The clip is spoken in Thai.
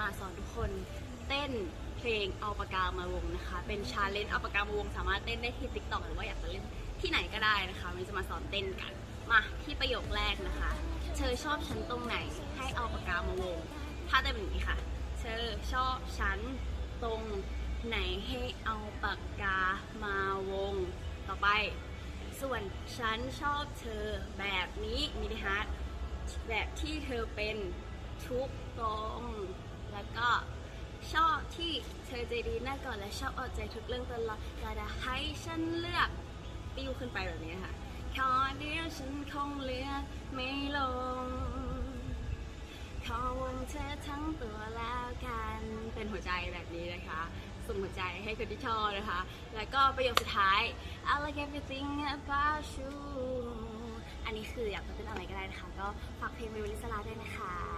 มาสอนทุกคนเต้นเพลงเอาปากกามาวงนะคะ เป็นชาเลนจ์เอาปากกามาวง สามารถเต้นได้ที่ t ิ k t o k หรือว่าอยากจะเล่นที่ไหนก็ได้นะคะวันนี้จะมาสอนเต้นกัน มาที่ประโยคแรกนะคะ เธอชอบฉันตรงไหนให้เอาปากกามาวงถ้าเต้นแบบนี้ค่ะ เธอชอบฉันตรงไหนให้เอาปากกามาวง ต่อไป ส่วนฉันชอบเธอแบบนี้มินิฮาร์ดแบบที่เธอเป็นทุกตรง ก็ชอบที่เธอใจดีหน้าก่อนและชอบเอาใจทุกเรื่องตลอดอยากจะให้ฉันเลือกปิ้วขึ้นไปแบบนี้ค่ะขอเดียวฉันคงเลือกไม่ลง ขอวนเธอทั้งตัวแล้วกันเป็นหัวใจแบบนี้นะคะส่งหัวใจให้คนที่ชอบนะคะ แล้วก็ประโยคสุดท้าย I like everything about you อันนี้คืออยากจะเป็นอะไรก็ได้นะคะ ก็ฝากเพลงเมลิสลาด้วยนะคะ